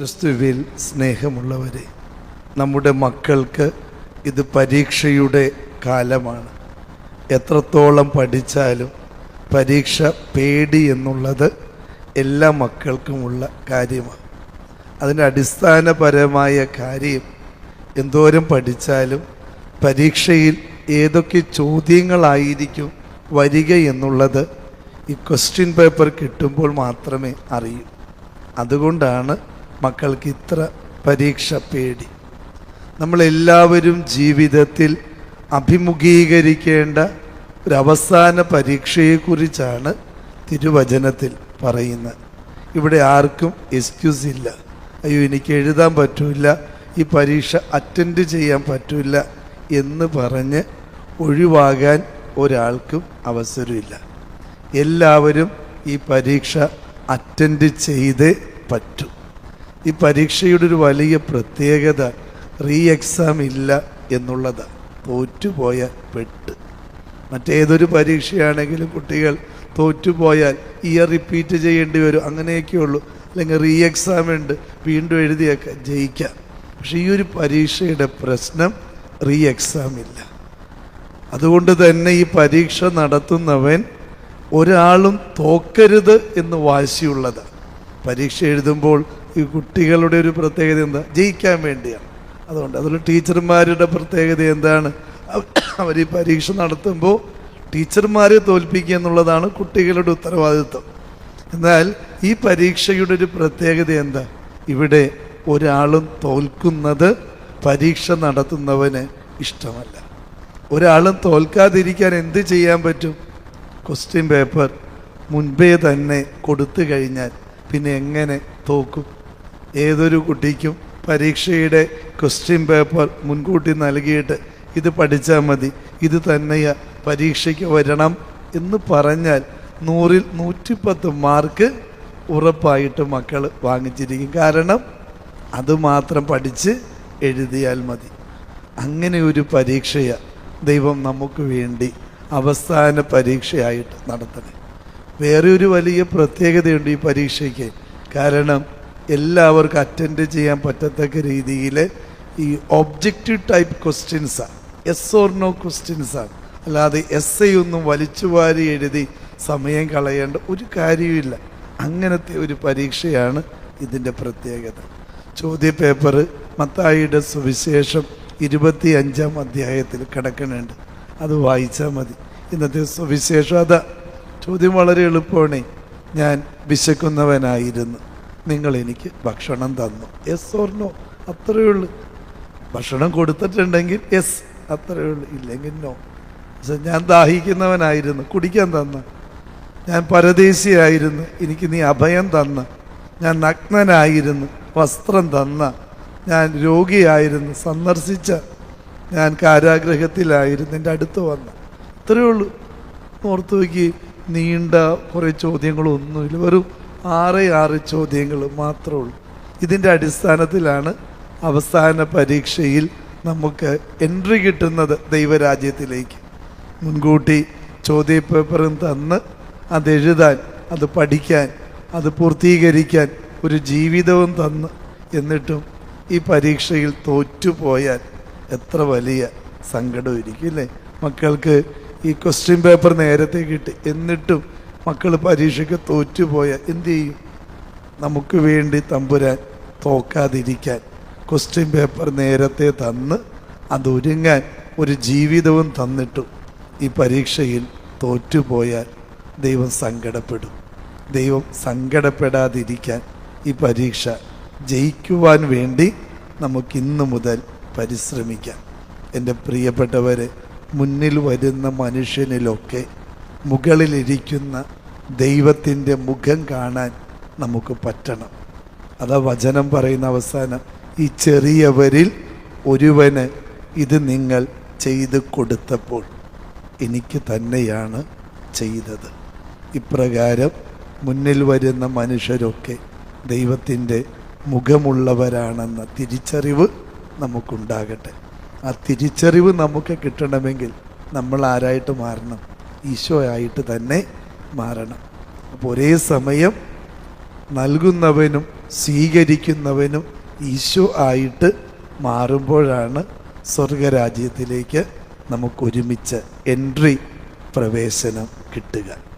ക്രിസ്തുവിൽ സ്നേഹമുള്ളവരെ നമ്മുടെ മക്കൾക്ക് ഇത് പരീക്ഷയുടെ കാലമാണ്. എത്രത്തോളം പഠിച്ചാലും പരീക്ഷ പേടി എന്നുള്ളത് എല്ലാ മക്കൾക്കുമുള്ള കാര്യമാണ്. അതിന്റെ അടിസ്ഥാനപരമായ കാര്യം എന്തോരം പഠിച്ചാലും പരീക്ഷയിൽ ഏതൊക്കെ ചോദ്യങ്ങളായിരിക്കും വരിക എന്നുള്ളത് ഈ ക്വസ്റ്റ്യൻ പേപ്പർ കിട്ടുമ്പോൾ മാത്രമേ അറിയൂ. അതുകൊണ്ടാണ് മക്കൾക്ക് ഇത്ര പരീക്ഷ പേടി. നമ്മളെല്ലാവരും ജീവിതത്തിൽ അഭിമുഖീകരിക്കേണ്ട ഒരു അവസാന പരീക്ഷയെക്കുറിച്ചാണ് തിരുവചനത്തിൽ പറയുന്നത്. ഇവിടെ ആർക്കും എക്സ്ക്യൂസ് ഇല്ല. അയ്യോ എനിക്ക് എഴുതാൻ പറ്റില്ല. ഈ പരീക്ഷ അറ്റൻഡ് ചെയ്യാൻ പറ്റില്ല എന്ന് പറഞ്ഞ് ഒഴിവാകാൻ ഒരാൾക്കും അവസരമില്ല. എല്ലാവരും ഈ പരീക്ഷ അറ്റൻഡ് ചെയ്തേ പറ്റൂ. ഈ പരീക്ഷയുടെ ഒരു വലിയ പ്രത്യേകത റീ എക്സാം ഇല്ല എന്നുള്ളതാണ് തോറ്റുപോയ പെട്ട്. മറ്റേതൊരു പരീക്ഷയാണെങ്കിലും കുട്ടികൾ തോറ്റുപോയാൽ ഇയർ റിപ്പീറ്റ് ചെയ്യേണ്ടി വരും. അങ്ങനെയൊക്കെ ഉള്ളൂ. അല്ലെങ്കിൽ റീ എക്സാം ഉണ്ട്. വീണ്ടും എഴുതിയൊക്കെ. ജയിക്കാം. പക്ഷെ ഈ ഒരു പരീക്ഷയുടെ പ്രശ്നം റീ എക്സാം ഇല്ല. അതുകൊണ്ട് തന്നെ ഈ പരീക്ഷ നടത്തുന്നവൻ ഒരാളും തോക്കരുത് എന്ന് വാശിയുള്ളതാണ് പരീക്ഷ എഴുതുമ്പോൾ ഈ കുട്ടികളുടെ ഒരു പ്രത്യേകത എന്താ? ജയിക്കാൻ വേണ്ടിയാണ്. അതുകൊണ്ട് അതിൽ ടീച്ചർമാരുടെ പ്രത്യേകത എന്താണ്? അവർ ഈ പരീക്ഷ നടത്തുമ്പോൾ ടീച്ചർമാരെ തോൽപ്പിക്കുക എന്നുള്ളതാണ് കുട്ടികളുടെ ഉത്തരവാദിത്വം. എന്നാൽ ഈ പരീക്ഷയുടെ ഒരു പ്രത്യേകത എന്താ? ഇവിടെ ഒരാളും തോൽക്കുന്നത് പരീക്ഷ നടത്തുന്നവന് ഇഷ്ടമല്ല. ഒരാളും തോൽക്കാതിരിക്കാൻ എന്ത് ചെയ്യാൻ പറ്റും? ക്വസ്റ്റ്യൻ പേപ്പർ മുൻപേ തന്നെ കൊടുത്തു കഴിഞ്ഞാൽ പിന്നെ എങ്ങനെ തോക്കും? ഏതൊരു കുട്ടിക്കും പരീക്ഷയുടെ ക്വസ്റ്റ്യൻ പേപ്പർ മുൻകൂട്ടി നൽകിയിട്ട് ഇത് പഠിച്ചാൽ മതി. ഇത് തന്നെയാ. പരീക്ഷയ്ക്ക് വരണം എന്ന് പറഞ്ഞാൽ നൂറിൽ നൂറ്റിപ്പത്ത് മാർക്ക് ഉറപ്പായിട്ട് മക്കൾ വാങ്ങിച്ചിരിക്കും. കാരണം അതുമാത്രം പഠിച്ച് എഴുതിയാൽ മതി. അങ്ങനെ ഒരു പരീക്ഷയാണ് ദൈവം നമുക്ക് വേണ്ടി അവസാന പരീക്ഷയായിട്ട് നടത്തണേ വേറെ ഒരു വലിയ പ്രത്യേകതയുണ്ട് ഈ പരീക്ഷയ്ക്ക്. കാരണം എല്ലാവർക്കും അറ്റൻഡ് ചെയ്യാൻ പറ്റത്തക്ക രീതിയിൽ ഈ ഒബ്ജക്റ്റീവ് ടൈപ്പ് ക്വസ്റ്റ്യൻസാണ് എസ് ഓർ നോ ക്വസ്റ്റ്യൻസാണ് അല്ലാതെ എസ് ഐ ഒന്നും വലിച്ചു വാരി എഴുതി സമയം കളയേണ്ട ഒരു കാര്യമില്ല അങ്ങനത്തെ ഒരു പരീക്ഷയാണ് ഇതിന്റെ പ്രത്യേകത. ചോദ്യപേപ്പർ മത്തായിയുടെ സുവിശേഷം ഇരുപത്തി അഞ്ചാം അധ്യായത്തിൽ കിടക്കുന്നുണ്ട്. അത് വായിച്ചാൽ മതി. ഇന്നത്തെ സുവിശേഷം അതാ. ചോദ്യം വളരെ എളുപ്പമാണ്. ഞാൻ വിശക്കുന്നവനായിരുന്നു. നിങ്ങൾ എനിക്ക് ഭക്ഷണം തന്നു. എസ് ഓർ നോ അത്രയേ ഉള്ളൂ. ഭക്ഷണം കൊടുത്തിട്ടുണ്ടെങ്കിൽ എസ് അത്രയേ ഉള്ളൂ. ഇല്ലെങ്കിൽ നോ ഞാൻ ദാഹിക്കുന്നവനായിരുന്നു. കുടിക്കാൻ തന്ന. ഞാൻ പരദേശിയായിരുന്നു. എനിക്ക് നീ അഭയം തന്ന. ഞാൻ നഗ്നനായിരുന്നു. വസ്ത്രം തന്ന. ഞാൻ രോഗിയായിരുന്നു. സന്ദർശിച്ച. ഞാൻ കാരാഗ്രഹത്തിലായിരുന്നു. എന്റെ അടുത്ത് വന്ന. ഇത്രയേ ഉള്ളൂ. ഓർത്ത് നോക്കി. നീണ്ട കുറേ ചോദ്യങ്ങളൊന്നുമില്ല. വെറും ആറ് ആറ് ചോദ്യങ്ങൾ മാത്രമേ ഉള്ളൂ. ഇതിന്റെ അടിസ്ഥാനത്തിലാണ് അവസാന പരീക്ഷയിൽ നമുക്ക് എൻട്രി കിട്ടുന്നത് ദൈവരാജ്യത്തിലേക്ക്. മുൻകൂട്ടി ചോദ്യപേപ്പറും തന്ന് അതെഴുതാൻ അത് പഠിക്കാൻ അത് പൂർത്തീകരിക്കാൻ ഒരു ജീവിതവും തന്ന് എന്നിട്ടും ഈ പരീക്ഷയിൽ തോറ്റുപോയാൽ എത്ര വലിയ സങ്കടമായിരിക്കും അല്ലേ? മക്കൾക്ക് ഈ ക്വസ്റ്റ്യൻ പേപ്പർ നേരത്തെ കിട്ടി. എന്നിട്ടും മക്കൾ പരീക്ഷയ്ക്ക് തോറ്റുപോയ എന്ത് ചെയ്യും? നമുക്ക് വേണ്ടി തമ്പുരാൻ തോക്കാതിരിക്കാൻ ക്വസ്റ്റ്യൻ പേപ്പർ നേരത്തെ തന്ന് അതൊരുങ്ങാൻ ഒരു ജീവിതവും തന്നിട്ടു ഈ പരീക്ഷയിൽ തോറ്റുപോയാൽ ദൈവം സങ്കടപ്പെടും. ദൈവം സങ്കടപ്പെടാതിരിക്കാൻ ഈ പരീക്ഷ ജയിക്കുവാൻ വേണ്ടി നമുക്കിന്ന് മുതൽ പരിശ്രമിക്കാം. എന്റെ പ്രിയപ്പെട്ടവരെ മുന്നിൽ വരുന്ന മനുഷ്യനിലൊക്കെ മുകളിലിരിക്കുന്ന ദൈവത്തിന്റെ മുഖം കാണാൻ നമുക്ക് പറ്റണം. അതാ വചനം പറയുന്ന അവസാനം ഈ ചെറിയവരിൽ ഒരുവന് ഇത് നിങ്ങൾ ചെയ്ത് കൊടുത്തപ്പോൾ എനിക്ക് തന്നെയാണ് ചെയ്തത്. ഇപ്രകാരം മുന്നിൽ വരുന്ന മനുഷ്യരൊക്കെ ദൈവത്തിന്റെ മുഖമുള്ളവരാണെന്ന തിരിച്ചറിവ് നമുക്കുണ്ടാകട്ടെ. ആ തിരിച്ചറിവ് നമുക്ക് കിട്ടണമെങ്കിൽ നമ്മൾ ആരായിട്ട് മാറണം? ഈശോ ആയിട്ട് തന്നെ മാറണം. അപ്പോൾ ഒരേ സമയം നൽകുന്നവനും സ്വീകരിക്കുന്നവനും ഈശോ ആയിട്ട് മാറുമ്പോഴാണ് സ്വർഗരാജ്യത്തിലേക്ക് നമുക്കൊരുമിച്ച് എൻട്രി പ്രവേശനം കിട്ടുക.